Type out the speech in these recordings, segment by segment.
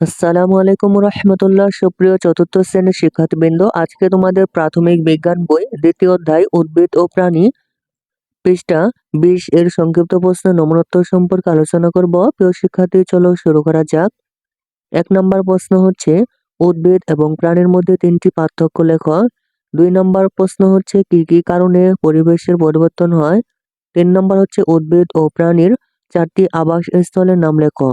আসসালামু আলাইকুম রহমতুল্লাহ, সুপ্রিয় চতুর্থ শ্রেণির শিক্ষার্থীবৃন্দ। আজকে তোমাদের প্রাথমিক বিজ্ঞান বই, দ্বিতীয় অধ্যায়, উদ্ভিদ ও প্রাণী পৃষ্ঠা বিশ এর সংক্ষিপ্ত প্রশ্ন নমনত্ব সম্পর্কে আলোচনা করব। প্রিয় শিক্ষার্থী, চলো শুরু করা যাক। এক নম্বর প্রশ্ন হচ্ছে, উদ্ভিদ এবং প্রাণীর মধ্যে তিনটি পার্থক্য লেখ। দুই নম্বর প্রশ্ন হচ্ছে, কি কি কারণে পরিবেশের পরিবর্তন হয়? তিন নম্বর হচ্ছে, উদ্ভিদ ও প্রাণীর চারটি আবাস স্থলের নাম লেখো।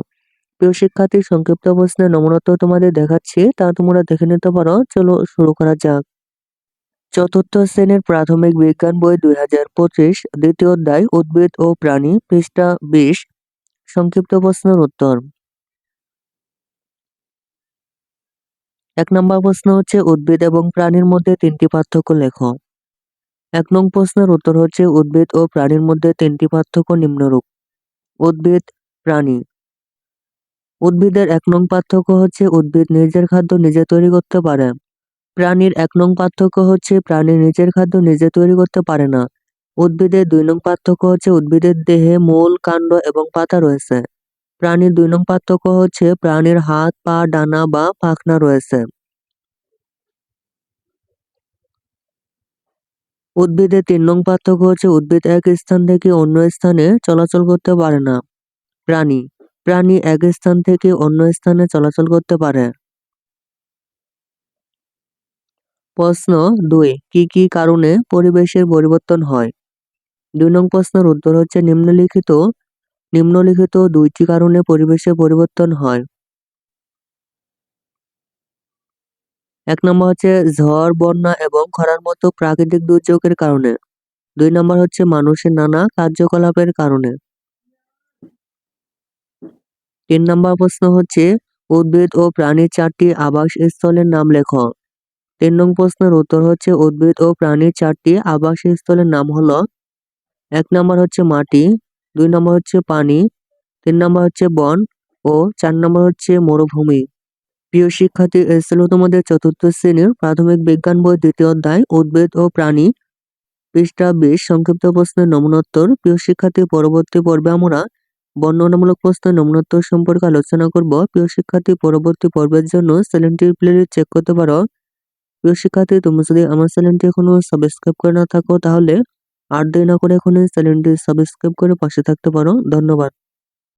প্রিয় শিক্ষার্থী, সংক্ষিপ্ত প্রশ্নের নমুনত তোমাদের দেখাচ্ছি, তা তোমরা দেখে নিতে পারো। চলো শুরু করা যাক। চতুর্থ শ্রেণির প্রাথমিক বিজ্ঞান বই দুই হাজার পঁচিশ, দ্বিতীয় অধ্যায়, উদ্ভিদ ও প্রাণী, পৃষ্ঠা বিশ, সংক্ষিপ্ত প্রশ্নের উত্তর। এক নম্বর প্রশ্ন হচ্ছে, উদ্ভিদ এবং প্রাণীর মধ্যে তিনটি পার্থক্য লেখো। এক নং প্রশ্নের উত্তর হচ্ছে, উদ্ভিদ ও প্রাণীর মধ্যে তিনটি পার্থক্য নিম্নরূপ। উদ্ভিদ, প্রাণী। উদ্ভিদের এক নং পার্থক্য হচ্ছে উদ্ভিদ নিজের খাদ্য নিজে তৈরি করতে পারে। প্রাণীর এক নং পার্থক্য হচ্ছে প্রাণী নিজের খাদ্য নিজে তৈরি করতে পারে না। উদ্ভিদের দুই নং পার্থক্য হচ্ছে উদ্ভিদের দেহে মূল, কাণ্ড এবং পাতা রয়েছে। প্রাণীর দুই নং পার্থক্য হচ্ছে প্রাণীর হাত, পা, ডানা বা পাখনা রয়েছে। উদ্ভিদের তিন নং পার্থক্য হচ্ছে উদ্ভিদ এক স্থান থেকে অন্য স্থানে চলাচল করতে পারে না। প্রাণী প্রাণী এক স্থান থেকে অন্য স্থানে চলাচল করতে পারে। প্রশ্ন দুই, কি কি কারণে পরিবেশের পরিবর্তন হয়? দুই নং প্রশ্নের উত্তর হচ্ছে নিম্নলিখিত। নিম্নলিখিত দুইটি কারণে পরিবেশের পরিবর্তন হয়। এক নম্বর হচ্ছে ঝড়, বন্যা এবং খরার মতো প্রাকৃতিক দুর্যোগের কারণে। দুই নম্বর হচ্ছে মানুষের নানা কার্যকলাপের কারণে। তিন নম্বর প্রশ্ন হচ্ছে, উদ্ভিদ ও প্রাণীর চারটি আবাস স্থলের নাম লেখো। তিন নং প্রশ্নের উত্তর হচ্ছে, উদ্ভিদ ও প্রাণীর চারটি আবাস স্থলের নাম হলো, এক নম্বর হচ্ছে মাটি, দুই নম্বর হচ্ছে পানি, তিন নম্বর হচ্ছে বন ও চার নম্বর হচ্ছে মরুভূমি। প্রিয় শিক্ষার্থী, এ ছিল তোমাদের চতুর্থ শ্রেণির প্রাথমিক বিজ্ঞান বই দ্বিতীয় অধ্যায়, উদ্ভিদ ও প্রাণী। পৃষ্ঠা বিশ, সংক্ষিপ্ত প্রশ্নের নমুনোত্তর। প্রিয় শিক্ষার্থী, পরবর্তী পর্বে আমরা বর্ণনামূলক প্রশ্ন নমুনোত্তর সম্পর্কে আলোচনা করব। প্রিয় শিক্ষার্থী, পরবর্তী পর্বের জন্য চ্যানেলটি প্লে চেক করতে পারো। প্রিয় শিক্ষার্থী, তুমি যদি আমার চ্যানেলটি এখনও সাবস্ক্রাইব করে না থাকো, তাহলে আর দেরি না করে এখনই চ্যানেলটি সাবস্ক্রাইব করে পাশে থাকতে পারো। ধন্যবাদ।